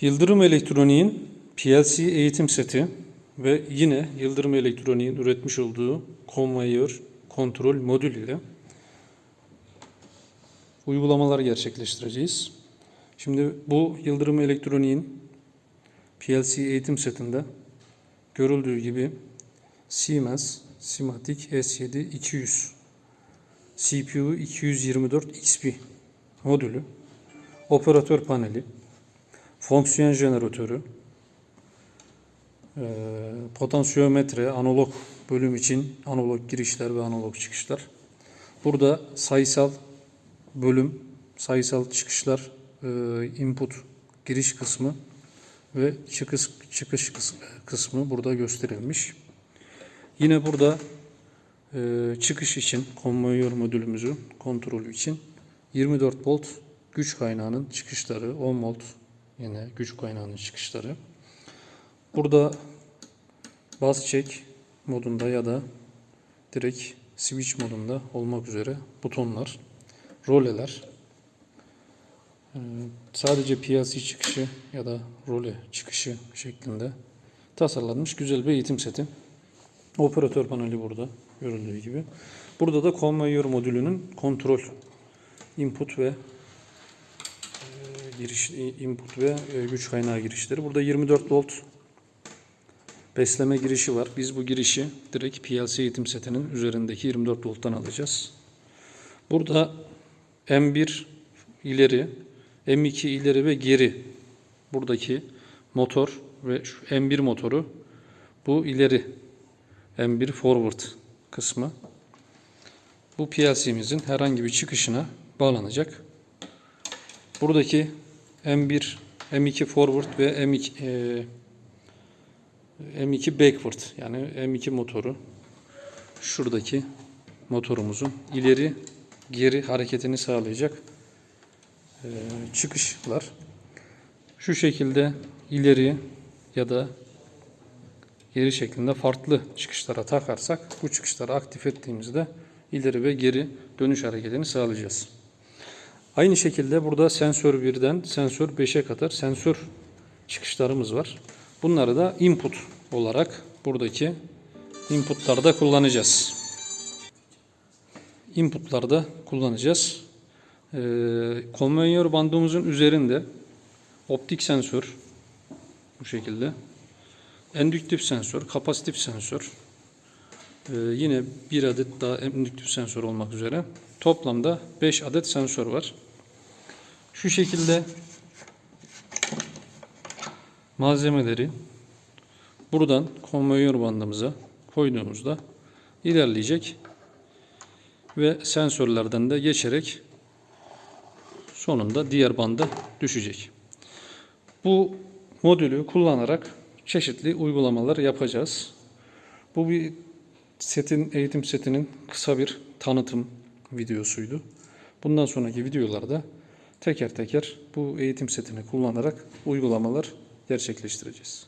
Yıldırım Elektronik'in PLC eğitim seti ve yine Yıldırım Elektronik'in üretmiş olduğu konveyör kontrol modül ile uygulamalar gerçekleştireceğiz. Şimdi bu Yıldırım Elektronik'in PLC eğitim setinde görüldüğü gibi Siemens Simatic S7 200 CPU 224 XP modülü, operatör paneli, fonksiyon jeneratörü, eee, potansiyometre, analog bölüm için analog girişler ve analog çıkışlar. Burada sayısal bölüm, sayısal çıkışlar, eee, input giriş kısmı ve çıkış çıkış kıs- kısmı burada gösterilmiş. Yine burada eee, çıkış için konveyör modülümüzün kontrolü için 24 volt güç kaynağının çıkışları, 10 volt yine güç kaynağının çıkışları. Burada bas çek modunda ya da direkt switch modunda olmak üzere butonlar, roleler, Ee, sadece PLC çıkışı ya da role çıkışı şeklinde tasarlanmış güzel bir eğitim seti. Operatör paneli burada görüldüğü gibi. Burada da konveyör modülünün kontrol input ve giriş input ve e, güç kaynağı girişleri. Burada 24 volt besleme girişi var. Biz bu girişi direkt PLC eğitim setinin üzerindeki 24 volttan alacağız. Burada M1 ileri, M2 ileri ve geri buradaki motor ve şu M1 motoru bu ileri M1 forward kısmı. Bu PLC'mizin herhangi bir çıkışına bağlanacak. Buradaki M1, M2 forward ve M2 e, M2 backward yani M2 motoru şuradaki motorumuzun ileri geri hareketini sağlayacak e, çıkışlar. Şu şekilde ileri ya da geri şeklinde farklı çıkışlara takarsak bu çıkışları aktif ettiğimizde ileri ve geri dönüş hareketini sağlayacağız. Aynı şekilde burada sensör 1'den sensör 5'e kadar sensör çıkışlarımız var. Bunları da input olarak buradaki inputlarda kullanacağız. Inputlarda kullanacağız. Ee, konveyör bandımızın üzerinde optik sensör bu şekilde endüktif sensör, kapasitif sensör ee, yine bir adet daha endüktif sensör olmak üzere toplamda 5 adet sensör var. Şu şekilde malzemeleri buradan konveyör bandımıza koyduğumuzda ilerleyecek ve sensörlerden de geçerek sonunda diğer banda düşecek. Bu modülü kullanarak çeşitli uygulamalar yapacağız. Bu bir setin eğitim setinin kısa bir tanıtım videosuydu. Bundan sonraki videolarda teker teker bu eğitim setini kullanarak uygulamalar gerçekleştireceğiz.